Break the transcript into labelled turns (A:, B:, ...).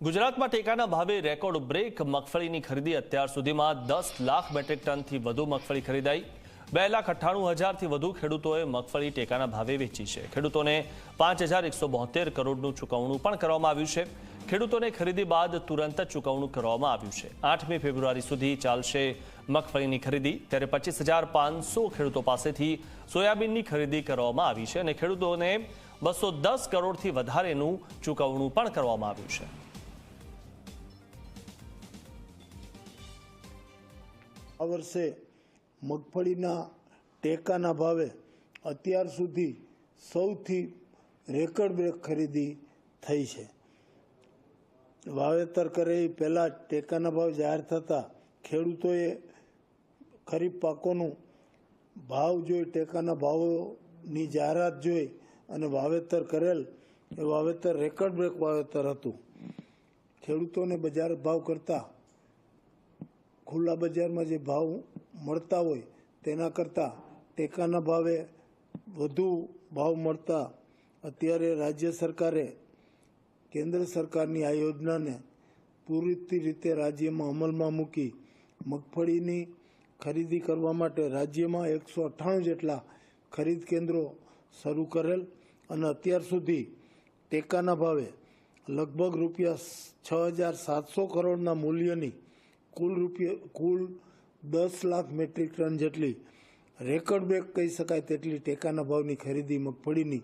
A: ગુજરાતમાં ટેકાના ભાવે રેકોર્ડ બ્રેક. મગફળીની ખરીદી અત્યાર સુધીમાં દસ લાખ મેટ્રિક ટનથી વધુ મગફળી ખરીદાઈ. બે લાખ અઠ્ઠાણું હજારથી વધુ ખેડૂતોએ મગફળી ટેકાના ભાવે વેચી છે. ખેડૂતોને પાંચ હજાર એકસો બોતેર કરોડનું ચૂકવણું પણ કરવામાં આવ્યું છે. ખેડૂતોને ખરીદી બાદ તુરંત જ ચૂકવણું કરવામાં આવ્યું છે. આઠમી ફેબ્રુઆરી સુધી ચાલશે મગફળીની ખરીદી. ત્યારે પચીસ હજાર પાંચસો ખેડૂતો પાસેથી સોયાબીનની ખરીદી કરવામાં આવી છે અને ખેડૂતોને બસો દસ કરોડથી વધારેનું ચૂકવણું પણ કરવામાં આવ્યું છે.
B: આ વર્ષે મગફળીના ટેકાના ભાવે અત્યાર સુધી સૌથી રેકર્ડ બ્રેક ખરીદી થઈ છે. વાવેતર કરે એ પહેલાં ટેકાના ભાવ જાહેર થતાં ખેડૂતોએ ખરીફ પાકોનું ભાવ જોઈ, ટેકાના ભાવોની જાહેરાત જોઈ અને વાવેતર કરેલ એ વાવેતર રેકર્ડ બ્રેક વાવેતર હતું. ખેડૂતોને બજાર ભાવ કરતાં ખુલ્લા બજારમાં જે ભાવ મળતા હોય, તેના કરતાં ટેકાના ભાવે વધુ ભાવ મળતા અત્યારે રાજ્ય સરકારે કેન્દ્ર સરકારની આ યોજનાને પૂરતી રીતે રાજ્યમાં અમલમાં મૂકી મગફળીની ખરીદી કરવા માટે રાજ્યમાં એકસો અઠ્ઠાણું જેટલા ખરીદ કેન્દ્રો શરૂ કરેલ અને અત્યાર સુધી ટેકાના ભાવે લગભગ રૂપિયા છ હજાર સાતસો કરોડના મૂલ્યની કુલ રૂપિયા, કુલ દસ લાખ મેટ્રિક ટન જેટલી રેકર્ડ બ્રેક કહી શકાય તેટલી ટેકાના ભાવની ખરીદી મગફળીની